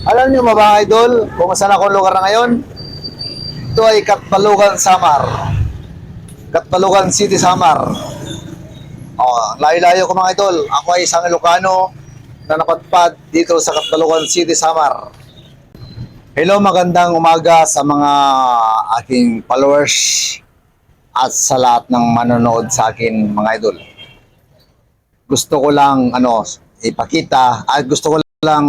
Alam niyo mga idol, kung saan ako lugar na ngayon? Ito ay Katbalugan, Samar. Katbalugan City, Samar. Oh, layo-layo ko mga idol. Ako ay isang Ilocano na napadpad dito sa Katbalugan City, Samar. Hello, magandang umaga sa mga aking followers at sa lahat ng manonood sa akin mga idol. Gusto ko lang ano ipakita at gusto ko lang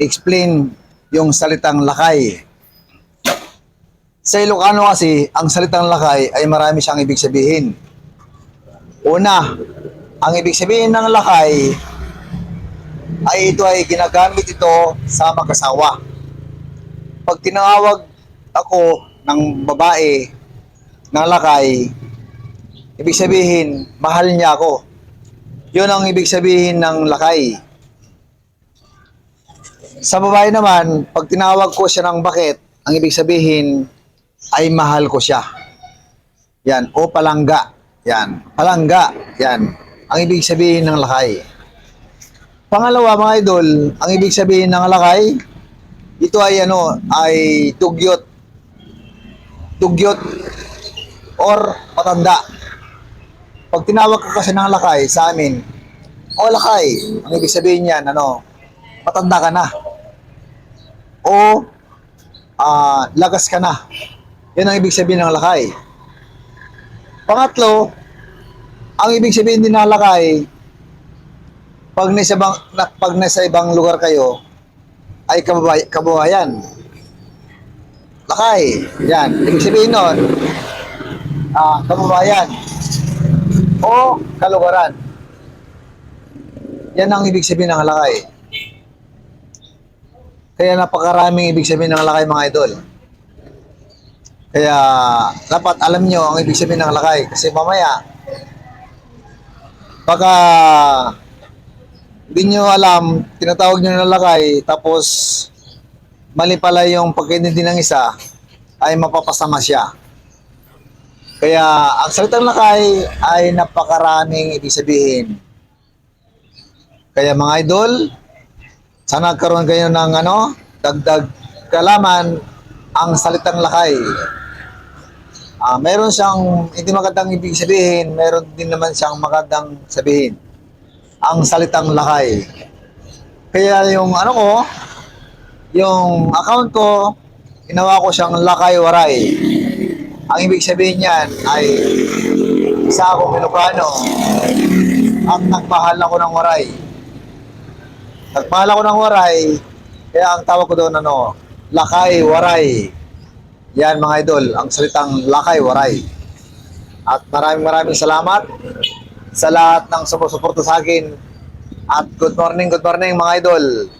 explain yung salitang lakay. Sa Ilocano kasi, ang salitang lakay ay marami siyang ibig sabihin. Una, ang ibig sabihin ng lakay ay ito ay ginagamit ito sa mag-asawa. Pag tinawag ako ng babae ng lakay, ibig sabihin, mahal niya ako. Yun ang ibig sabihin ng lakay. Sa babae naman, pag tinawag ko siya ng bakit, ang ibig sabihin ay mahal ko siya. Yan, o palangga. Yan, palangga. Yan, ang ibig sabihin ng lakay. Pangalawa, mga idol, ang ibig sabihin ng lakay, ito ay ano, ay tugyot. Tugyot or matanda. Pag tinawag ka kasi ng lakay sa amin, o lakay, ang ibig sabihin niyan, ano, matanda ka na. O ah, lagas ka na. Yan ang ibig sabihin ng lakay. Pangatlo, ang ibig sabihin din ng lakay, pag nasa ibang, pag nasa ibang lugar kayo, ay kababay, kabuhayan. Lakay. Yan. Ibig sabihin nun, ah, kababayan. O kalugaran. Yan ang ibig sabihin ng lakay. Kaya napakaraming ibig sabihin ng lakay mga idol. Kaya dapat alam nyo ang ibig sabihin ng lakay. Kasi mamaya, baka hindi nyo alam, tinatawag nyo ng lakay, tapos mali pala yung pagkaintindi ng isa, ay mapapasama siya. Kaya ang salitang lakay ay napakaraming ibig sabihin. Kaya mga idol, sana nagkaroon kayo ng ano, dagdag kalaman ang salitang lakay. Ah, meron siyang hindi magandang ibig sabihin, meron din naman siyang magandang sabihin. Ang salitang lakay. Kaya yung ano ko, yung account ko, ginawa ko siyang lakay waray. Ang ibig sabihin niyan ay isa akong Ilocano at nagmahal ako ng waray. Nagmahal ako ng waray, kaya ang tawag ko doon ano, lakay waray. Yan mga idol, ang salitang lakay waray. At maraming maraming salamat sa lahat ng sumusuporta sa akin. At good morning, good morning mga idol.